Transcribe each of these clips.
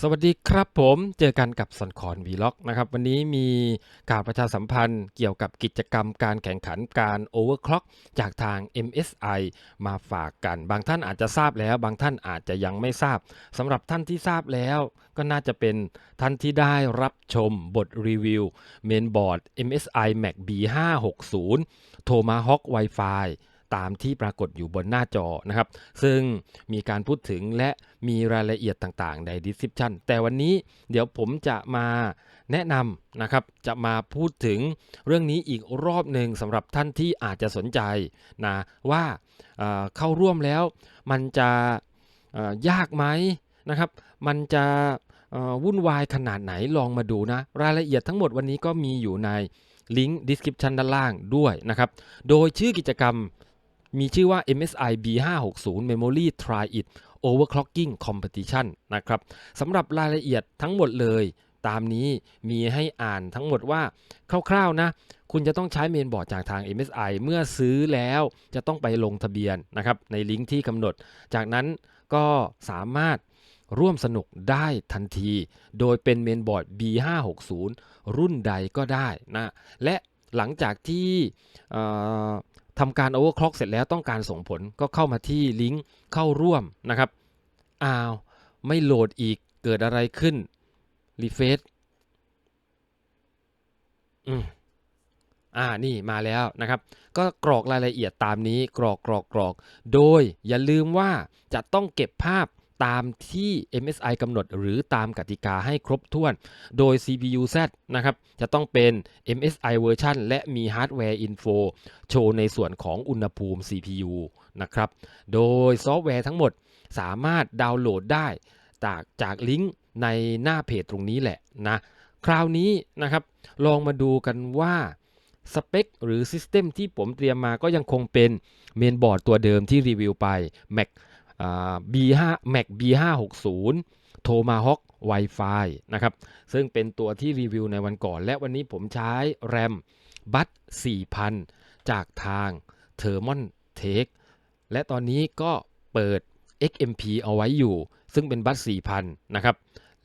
สวัสดีครับผมเจอกันกับสันคอนวีล็อกนะครับ วันนี้มีการประชาสัมพันธ์เกี่ยวกับกิจกรรมการแข่งขันการโอเวอร์คล็อกจากทาง MSI มาฝากกัน บางท่านอาจจะทราบแล้ว บางท่านอาจจะยังไม่ทราบสำหรับท่านที่ทราบแล้ว ก็น่าจะเป็นท่านที่ได้รับชมบทรีวิวเมนบอร์ด MSI Mac B560 Tomahawk Wi-Fi ตามที่ปรากฏอยู่บนหน้าจอนะครับ ซึ่งมีการพูดถึงและมีรายละเอียดต่างๆ ใน description แต่วันนี้เดี๋ยวผมจะมาแนะนำนะครับ จะมาพูดถึงเรื่องนี้อีกรอบหนึ่งสำหรับท่านที่อาจจะสนใจนะว่าเอ่อเข้าร่วมแล้วมันจะยากไหมนะครับ มันจะวุ่นวายขนาดไหนลองมาดูนะ รายละเอียดทั้งหมดวันนี้ก็มีอยู่ในลิงก์ description ด้านล่างด้วยนะครับ โดยชื่อกิจกรรม มีชื่อว่า MSI B560 Memory Try It Overclocking Competition นะครับสำหรับรายละเอียดทั้งหมดเลย ตามนี้มีให้อ่านทั้งหมดว่าคร่าวๆนะ คุณจะต้องใช้เมนบอร์ดจากทาง MSI เมื่อซื้อแล้วจะต้องไปลงทะเบียนนะครับในลิงก์ที่กำหนด จากนั้นก็สามารถร่วมสนุกได้ทันที โดยเป็นเมนบอร์ด B560 รุ่นใดก็ได้นะ และหลังจากที่ ทำการโอเวอร์คล็อกเสร็จแล้วต้องการส่งผลก็เข้ามาที่ลิงก์เข้าร่วมนะครับอ้าวไม่โหลดอีกเกิดอะไรขึ้นรีเฟซอืมอ่านี่มาแล้วนะครับ ก็กรอกรายละเอียดตามนี้กรอกกรอกกรอก โดยอย่าลืมว่าจะต้องเก็บภาพ ตามที่ MSI กำหนดหรือตามกติกาให้ครบถ้วน โดย CPU Z นะครับจะต้องเป็น MSI เวอร์ชันและมี Hardware Info โชว์ในส่วนของอุณหภูมิ CPU นะครับ โดยซอฟต์แวร์ทั้งหมดสามารถดาวน์โหลดได้ จากจากลิงก์ในหน้าเพจตรงนี้แหละนะ คราวนี้นะครับ ลองมาดูกันว่าสเปคหรือซิสเต็มที่ผมเตรียมมาก็ยังคงเป็นเมนบอร์ดตัวเดิมที่รีวิวไป Mac B5 Mac B560 Tomahawk Wi-Fi นะครับ ซึ่งเป็นตัวที่รีวิวในวันก่อน และวันนี้ผมใช้แรมบัต4,000 จากทาง t h e r m o n Tech และตอนนี้ก็เปิด XMP เอาไว้อยู่ ซึ่งเป็นบัต4,000 นะครับ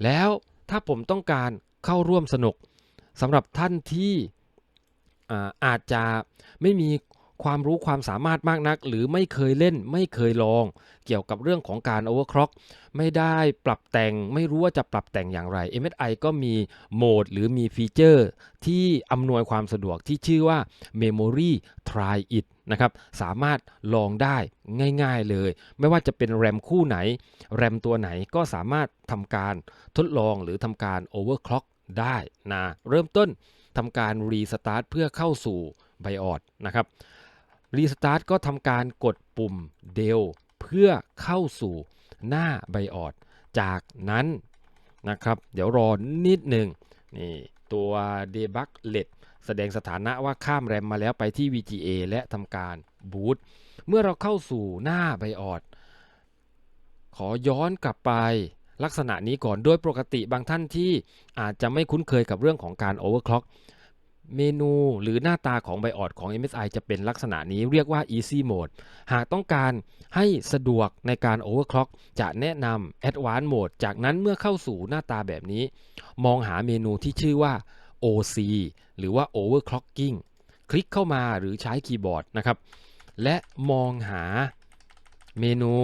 แล้วถ้าผมต้องการเข้าร่วมสนุกสำหรับท่านที่ออาจจะไม่มี ความรู้ความสามารถมากนัก หรือไม่เคยเล่นไม่เคยลอง เกี่ยวกับเรื่องของการ overclock ไม่ได้ปรับแต่งไม่รู้ว่าจะปรับแต่งอย่างไร MSI ก็มีโหมดหรือมีฟีเจอร์ ที่อำนวยความสะดวกที่ชื่อว่า Memory Try It นะครับสามารถลองได้ง่ายๆเลย ไม่ว่าจะเป็นแรมคู่ไหน แรมตัวไหนก็สามารถทำการทดลองหรือทำการ overclock ได้นะเริ่มต้นทำการรีสตาร์ทเพื่อเข้าสู่ BIOS นะครับ รีสตาร์ทก็ทำการกดปุ่ม Del เพื่อเข้าสู่หน้า BIOS จากนั้นนะครับ เดี๋ยวรอนิดหนึ่งนี่ตัว Debug LED แสดงสถานะว่าข้ามแรมมาแล้วไปที่ VGA และทำการบูตเมื่อเราเข้าสู่หน้า BIOS ขอย้อนกลับไปลักษณะนี้ก่อนโดยปกติบางท่านที่อาจจะไม่คุ้นเคยกับเรื่องของการ overclock เเมนูหรือหน้าตาของ BIOS ของ MSI จะเป็นลักษณะนี้เรียกว่า Easy Mode หากต้องการให้สะดวกในการ Overclock จะแนะนำ Advanced Mode จากนั้นเมื่อเข้าสู่หน้าตาแบบนี้ มองหาเมนูที่ชื่อว่า OC หรือว่า Overclocking คลิกเข้ามาหรือใช้คีย์บอร์ดนะครับ และมองหาเมนู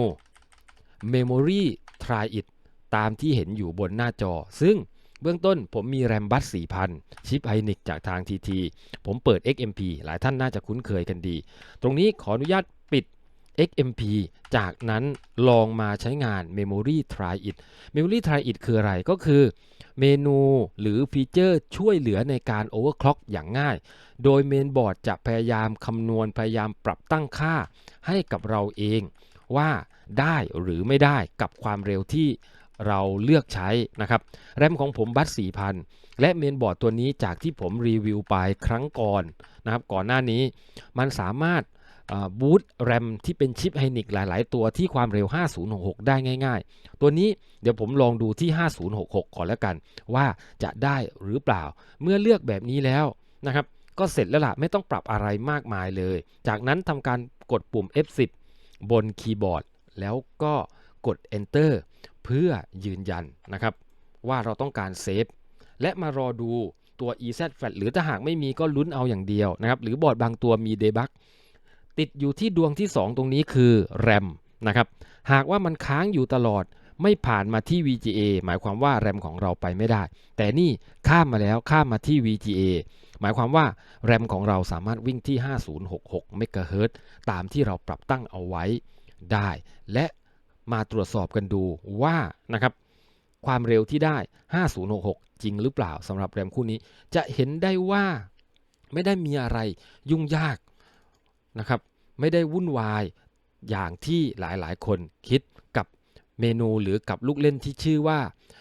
Memory Try It ตามที่เห็นอยู่บนหน้าจอ ซึ่ง เบื้องต้นผมมีแรมบัส4,000 ชิปไฮนิกจากทาง TT ผมเปิด XMP หลายท่านน่าจะคุ้นเคยกันดี ตรงนี้ขออนุญาตปิด XMP จากนั้นลองมาใช้งาน Memory Try It Memory Try It คืออะไรก็คือ เมนูหรือฟีเจอร์ช่วยเหลือในการ Overclock อย่างง่าย โดยเมนบอร์ดจะพยายามคำนวณพยายามปรับตั้งค่าให้กับเราเอง ว่าได้หรือไม่ได้กับความเร็วที่ เราเลือกใช้นะครับแรมของผมบัต4,000 และเมนบอร์ดตัวนี้จากที่ผมรีวิวไปครั้งก่อนนะครับก่อนหน้านี้มันสามารถบูตแรมที่เป็นชิปไฮนิกหลาย ๆ ตัวที่ความเร็ว 5066 ได้ง่าย ๆ ตัวนี้เดี๋ยวผมลองดูที่ 5066 ก่อนแล้วกัน ว่าจะได้หรือเปล่า เมื่อเลือกแบบนี้แล้วนะครับ ก็เสร็จแล้วล่ะ ไม่ต้องปรับอะไรมากมายเลย จากนั้นทำการกดปุ่ม F10 บนคีย์บอร์ด แล้วก็กด Enter เพื่อยืนยันนะครับว่าเราต้องการเซฟและมารอดูตัว EZ Flat หรือถ้าหากไม่มีก็ลุ้นเอาอย่างเดียวนะครับหรือบอร์ดบางตัวมี debug ติดอยู่ที่ดวงที่ 2 ตรงนี้คือ RAM นะครับหากว่ามันค้างอยู่ตลอดไม่ผ่านมาที่ VGA หมายความว่า RAM ของเราไปไม่ได้ แต่นี่ข้ามมาแล้วข้ามมาที่ VGA หมายความว่า RAM ของเราสามารถวิ่งที่ 5066 MHz ตามที่เราปรับตั้งเอาไว้ได้ และ มาตรวจสอบกันดูว่านะครับความเร็วที่ได้ 5066 จริงหรือเปล่าสำหรับแรมคู่นี้ จะเห็นได้ว่าไม่ได้มีอะไรยุ่งยากนะครับ ไม่ได้วุ่นวายอย่างที่หลายๆ คนคิดกับเมนูหรือกับลูกเล่นที่ชื่อว่า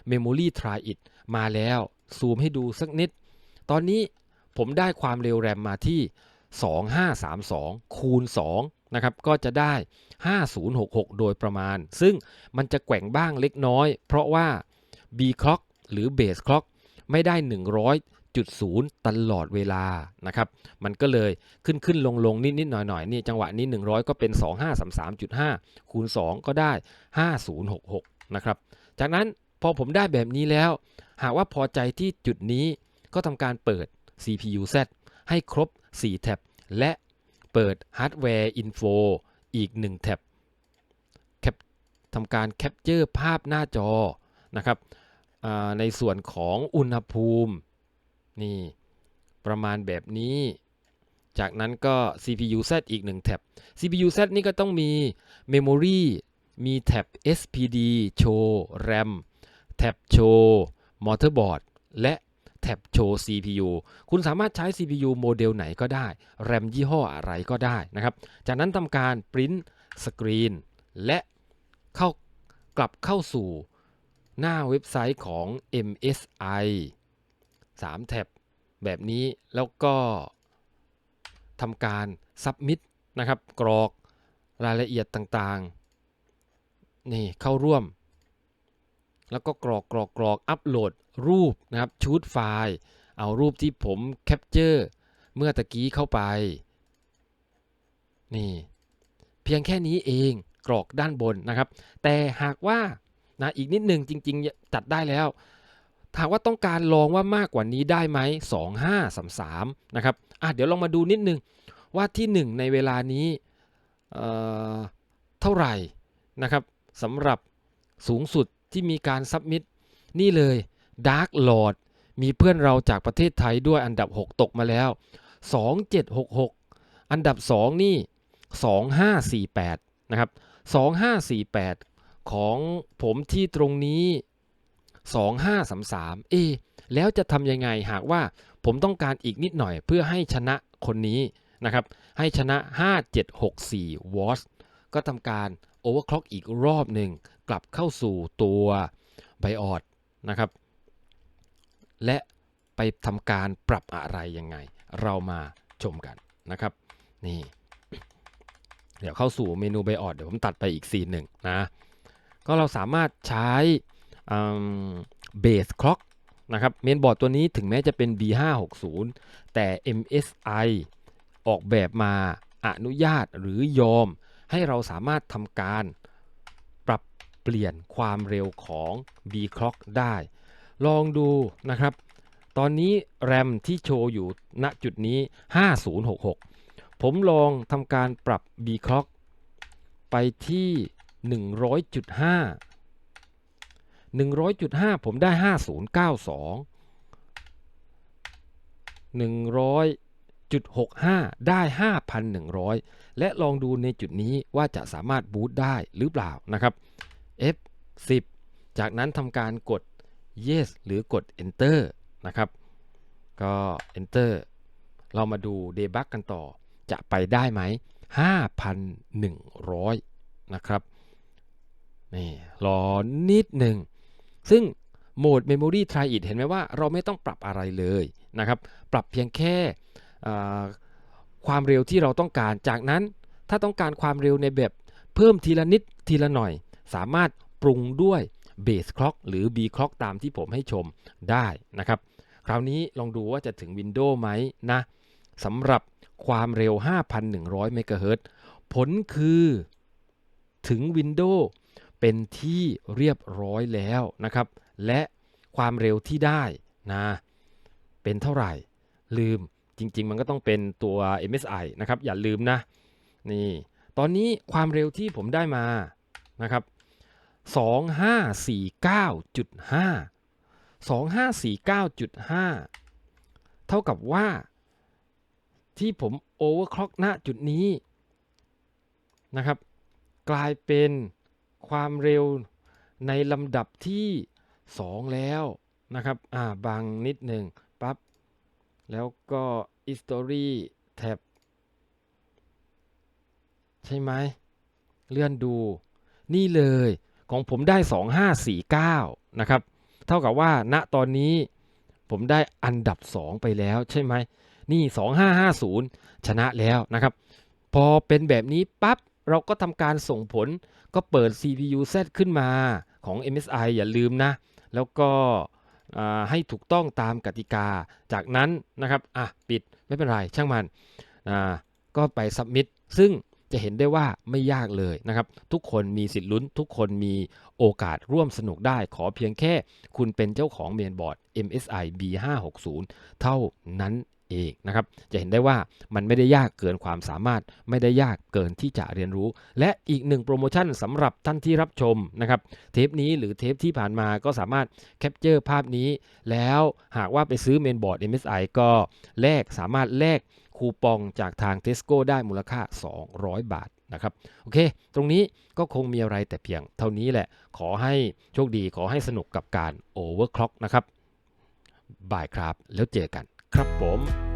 Memory Try It มาแล้วซูมให้ดูสักนิด ตอนนี้ผมได้ความเร็วแรมมาที่ 2532 คูณ 2 นะครับก็จะได้ 5066 โดยประมาณ ซึ่งมันจะแกว่งบ้างเล็กน้อย เพราะว่า B clock หรือ base clock ไม่ได้ 100.0 ตลอดเวลานะครับ มันก็เลยขึ้นขึ้นลงลงนิดนิดหน่อยหน่อยนี่จังหวะนี้ 100 ก็เป็น 2533.5 คูณ 2 ก็ได้ 5066 นะครับ จากนั้นพอผมได้แบบนี้แล้ว หากว่าพอใจที่จุดนี้ก็ทำการเปิด CPU Z ให้ครบ 4 แท็บและ เปิด Hardware Info อีก 1 แท็บแคปทำการแคปเจอร์ภาพหน้าจอนะครับในส่วนของอุณหภูมินี่ประมาณแบบนี้ จากนั้นก็ CPU Z อีก 1 แท็บ CPU Z นี่ก็ต้องมี Memory มีแท็บ SPD Show RAM แท็บ Show Motherboard และ แท็บ Show CPU คุณสามารถใช้ CPU โมเดลไหนก็ได้ RAM ยี่ห้ออะไรก็ได้นะครับ จากนั้นทำการ Print Screen และเข้ากลับเข้าสู่หน้าเว็บไซต์ของ MSI 3 แท็บแบบนี้แล้วก็ทำการ Submit นะครับ กรอกรายละเอียดต่างๆ นี่เข้าร่วม แล้วก็กรอกกรอกกรอกอัปโหลด รูปนะครับชูดไฟล์ เอารูปที่ผมแคปเจอร์เมื่อตะกี้เข้าไป นี่ เพียงแค่นี้เองกรอกด้านบนนะครับ แต่หากว่านะอีกนิดหนึ่งจริง ๆ จัดได้แล้วถามว่าต้องการลองว่ามากกว่านี้ได้ไหม2 5 3 3นะครับอะเดี๋ยวลองมาดูนิดนึงว่าที่ 1 ในเวลานี้เเท่าไหร่นะครับสำหรับสูงสุดที่มีการซับมิดนี่เลย Dark Lord มีเพื่อนเราจากประเทศไทยด้วยอันดับ 6 ตกมาแล้ว 2766 อันดับ 2 นี่ 2548 นะครับ 2548 ของผมที่ตรงนี้ 2533 เอ แล้วจะทำยังไงหากว่าผมต้องการอีกนิดหน่อยเพื่อให้ชนะคนนี้นะครับ ให้ชนะ 5764วอตก็ทำการโอเวอร์คล็อกอีกรอบหนึ่ง กลับเข้าสู่ตัวไบออดนะครับ และไปทำการปรับอะไรยังไง เรามาชมกันนะครับ นี่ เดี๋ยวเข้าสู่เมนูไบออดเดี๋ยวผมตัดไปอีกซีนหนึ่งนะ ก็เราสามารถใช้เบสคล็อกนะครับเมนบอร์ดตัวนี้ถึงแม้จะเป็น B560 แต่ MSI ออกแบบมาอนุญาตหรือยอม ให้เราสามารถทำการปรับเปลี่ยนความเร็วของ B clock ได้ ลองดูนะครับ ตอนนี้ RAM ที่โชว์อยู่ณจุดนี้ 5066 ผมลองทำการปรับ B clock ไปที่ 100.5 100.5 ผมได้ 5092 100.65 ได้ 5,100 และลองดูในจุดนี้ว่าจะสามารถบูตได้หรือเปล่านะครับ F10 จากนั้นทำการกด yes หรือกด enter นะครับ ก็ enter เรามาดู debug กันต่อ จะไปได้ไหม 5,100 นะครับ นี่ รอนิดหนึ่ง ซึ่งโหมด Memory Try It เห็นไหมว่าเราไม่ต้องปรับอะไรเลยนะครับ ปรับเพียงแค่ความเร็วที่เราต้องการ จากนั้นถ้าต้องการความเร็วในแบบเพิ่มทีละนิดทีละหน่อย สามารถปรุงด้วย Base Clock หรือ B Clock ตามที่ผมให้ชมได้นะครับ คราวนี้ลองดูว่าจะถึง Windows ไหมนะสำหรับความเร็ว 5,100 MHz ผลคือถึง Windows เป็นที่เรียบร้อยแล้วนะครับ และความเร็วที่ได้นะเป็นเท่าไหร่ ลืมจริง ๆ มันก็ต้องเป็นตัว MSI นะครับ อย่าลืมนะ นี่ ตอนนี้ความเร็วที่ผมได้มานะครับ 2549.5 2549.5 เท่ากับว่า ที่ผมโอเวอร์คล็อกณจุดนี้นะครับ กลายเป็นความเร็วในลำดับที่ 2 แล้วนะครับอ่าบางนิดหนึ่งปั๊บ แล้วก็ history tab ใช่ไหม เลื่อนดูนี่เลย ของผมได้ 2549 นะครับ เท่ากับว่าณตอนนี้ผมได้อันดับ 2 ไปแล้วใช่ไหม นี่ 2550 ชนะแล้วนะครับ พอเป็นแบบนี้ปั๊บ เราก็ทำการส่งผลก็เปิด CPU Z ขึ้นมาของ MSI อย่าลืมนะ แล้วก็ให้ถูกต้องตามกติกา จากนั้นนะครับ อะ ปิดไม่เป็นไร ช่างมัน ก็ไป submit ซึ่ง จะเห็นได้ว่าไม่ยากเลยนะครับ ทุกคนมีสิทธิ์ลุ้น ทุกคนมีโอกาสร่วมสนุกได้ ขอเพียงแค่คุณเป็นเจ้าของเมนบอร์ด MSI B560 เท่านั้นเองนะครับ จะเห็นได้ว่ามันไม่ได้ยากเกินความสามารถ ไม่ได้ยากเกินที่จะเรียนรู้ และอีกหนึ่งโปรโมชั่นสำหรับท่านที่รับชมนะครับ เทปนี้หรือเทปที่ผ่านมาก็สามารถแคปเจอร์ภาพนี้ แล้วหากว่าไปซื้อเมนบอร์ด MSI ก็แลกสามารถแลก คูปองจากทาง Tesco ได้มูลค่า 200 บาทนะครับโอเค ตรงนี้ก็คงมีอะไรแต่เพียงเท่านี้แหละ ขอให้โชคดีขอให้สนุกกับการ Overclock นะครับบ่ายครับแล้วเจอกันครับผม